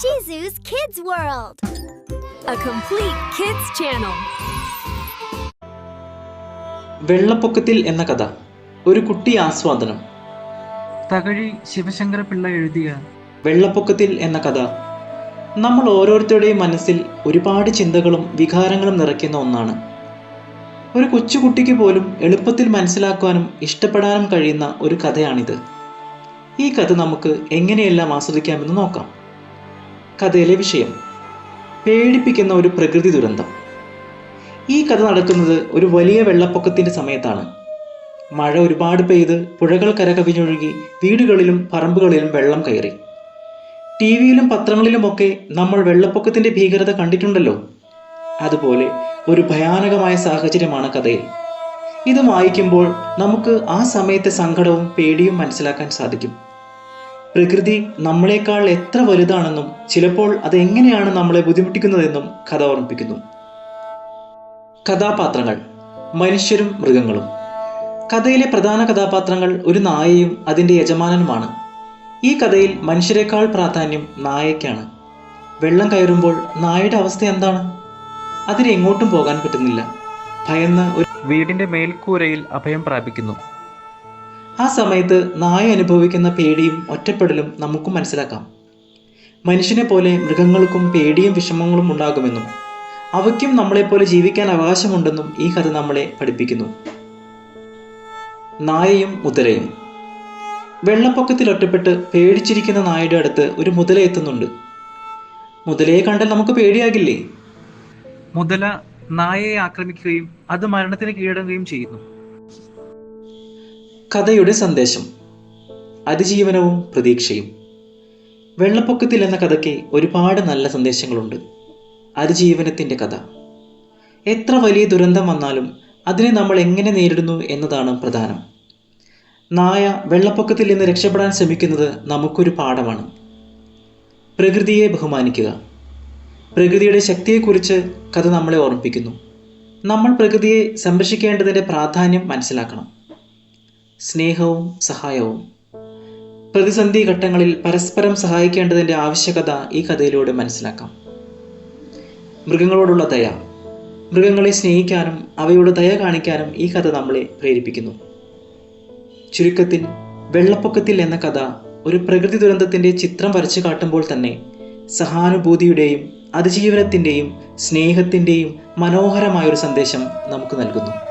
Shizu's Kids World. a complete kids channel. വെള്ളപ്പൊക്കത്തിൽ എന്ന കഥ. ഒരു കുട്ടി ആസ്വാദനം. തകഴി ശിവശങ്കര പിള്ള എഴുതിയ വെള്ളപ്പൊക്കത്തിൽ എന്ന കഥ. നമ്മൾ ഓരോരുത്തരുടെയും മനസ്സിൽ ഒരുപാട് ചിന്തകളും വികാരങ്ങളും നിറയ്ക്കുന്ന ഒന്നാണ്. ഒരു കൊച്ചുകുട്ടിക്ക് പോലും എളുപ്പത്തിൽ മനസ്സിലാക്കുവാനും ഇഷ്ടപ്പെടാനും കഴിയുന്ന ഒരു കഥയാണിത്. ഈ കഥ നമുക്ക് എങ്ങനെയെല്ലാം ആസ്വദിക്കാമെന്ന് നോക്കാം. കഥയിലെ വിഷയം. പേടിപ്പിക്കുന്ന ഒരു പ്രകൃതി ദുരന്തം. ഈ കഥ നടക്കുന്നത് ഒരു വലിയ വെള്ളപ്പൊക്കത്തിന്റെ സമയത്താണ്. മഴ ഒരുപാട് പെയ്ത് പുഴകൾ കരകവിഞ്ഞൊഴുകി വീടുകളിലും പറമ്പുകളിലും വെള്ളം കയറി. ടി വിയിലും പത്രങ്ങളിലുമൊക്കെ നമ്മൾ വെള്ളപ്പൊക്കത്തിന്റെ ഭീകരത കണ്ടിട്ടുണ്ടല്ലോ. അതുപോലെ ഒരു ഭയാനകമായ സാഹചര്യമാണ് കഥയിൽ. ഇത് വായിക്കുമ്പോൾ നമുക്ക് ആ സമയത്തെ സങ്കടവും പേടിയും മനസ്സിലാക്കാൻ സാധിക്കും. പ്രകൃതി നമ്മളെക്കാൾ എത്ര വലുതാണെന്നും ചിലപ്പോൾ അത് എങ്ങനെയാണ് നമ്മളെ ബുദ്ധിമുട്ടിക്കുന്നതെന്നും കഥ ഓർമ്മിപ്പിക്കുന്നു. കഥാപാത്രങ്ങൾ. മനുഷ്യരും മൃഗങ്ങളും. കഥയിലെ പ്രധാന കഥാപാത്രങ്ങൾ ഒരു നായയും അതിന്റെ യജമാനനുമാണ്. ഈ കഥയിൽ മനുഷ്യരെക്കാൾ പ്രാധാന്യം നായയ്ക്കാണ്. വെള്ളം കയറുമ്പോൾ നായയുടെ അവസ്ഥ എന്താണ്? അതിന് എങ്ങോട്ടും പോകാൻ പറ്റുന്നില്ല. ഭയന്ന് ഒരു വീടിന്റെ മേൽക്കൂരയിൽ അഭയം പ്രാപിക്കുന്നു. ആ സമയത്ത് നായ അനുഭവിക്കുന്ന പേടിയും ഒറ്റപ്പെടലും നമുക്കും മനസ്സിലാക്കാം. മനുഷ്യനെ പോലെ മൃഗങ്ങൾക്കും പേടിയും വിഷമങ്ങളും ഉണ്ടാകുമെന്നും അവയ്ക്കും നമ്മളെപ്പോലെ ജീവിക്കാൻ അവകാശമുണ്ടെന്നും ഈ കഥ നമ്മളെ പഠിപ്പിക്കുന്നു. നായയും മുതലയും. വെള്ളപ്പൊക്കത്തിൽ ഒറ്റപ്പെട്ട് പേടിച്ചിരിക്കുന്ന നായയുടെ അടുത്ത് ഒരു മുതല എത്തുന്നുണ്ട്. മുതലയെ കണ്ടാൽ നമുക്ക് പേടിയാകില്ലേ? മുതല നായയെ ആക്രമിക്കുകയും അത് മരണത്തിന് കീഴടങ്ങുകയും ചെയ്യുന്നു. കഥയുടെ സന്ദേശം. അതിജീവനവും പ്രതീക്ഷയും. വെള്ളപ്പൊക്കത്തിൽ എന്ന കഥയ്ക്ക് ഒരുപാട് നല്ല സന്ദേശങ്ങളുണ്ട്. അതിജീവനത്തിന്റെ കഥ. എത്ര വലിയ ദുരന്തം വന്നാലും അതിനെ നമ്മൾ എങ്ങനെ നേരിടുന്നു എന്നതാണ് പ്രധാനം. നായ വെള്ളപ്പൊക്കത്തിൽ നിന്ന് രക്ഷപ്പെടാൻ ശ്രമിക്കുന്നത് നമുക്കൊരു പാഠമാണ്. പ്രകൃതിയെ ബഹുമാനിക്കുക. പ്രകൃതിയുടെ ശക്തിയെക്കുറിച്ച് കഥ നമ്മളെ ഓർമ്മിപ്പിക്കുന്നു. നമ്മൾ പ്രകൃതിയെ സംരക്ഷിക്കേണ്ടതിന്റെ പ്രാധാന്യം മനസ്സിലാക്കണം. സ്നേഹവും സഹായവും. പ്രതിസന്ധി ഘട്ടങ്ങളിൽ പരസ്പരം സഹായിക്കേണ്ടതിന്റെ ആവശ്യകത ഈ കഥയിലൂടെ മനസ്സിലാക്കാം. മൃഗങ്ങളോടുള്ള ദയ. മൃഗങ്ങളെ സ്നേഹിക്കാനും അവയോട് ദയ കാണിക്കാനും ഈ കഥ നമ്മളെ പ്രേരിപ്പിക്കുന്നു. ചുരുക്കത്തിൽ വെള്ളപ്പൊക്കത്തിൽ എന്ന കഥ ഒരു പ്രകൃതി ദുരന്തത്തിന്റെ ചിത്രം വരച്ചു കാട്ടുമ്പോൾ തന്നെ സഹാനുഭൂതിയുടെയും അതിജീവനത്തിന്റെയും സ്നേഹത്തിന്റെയും മനോഹരമായൊരു സന്ദേശം നമുക്ക് നൽകുന്നു.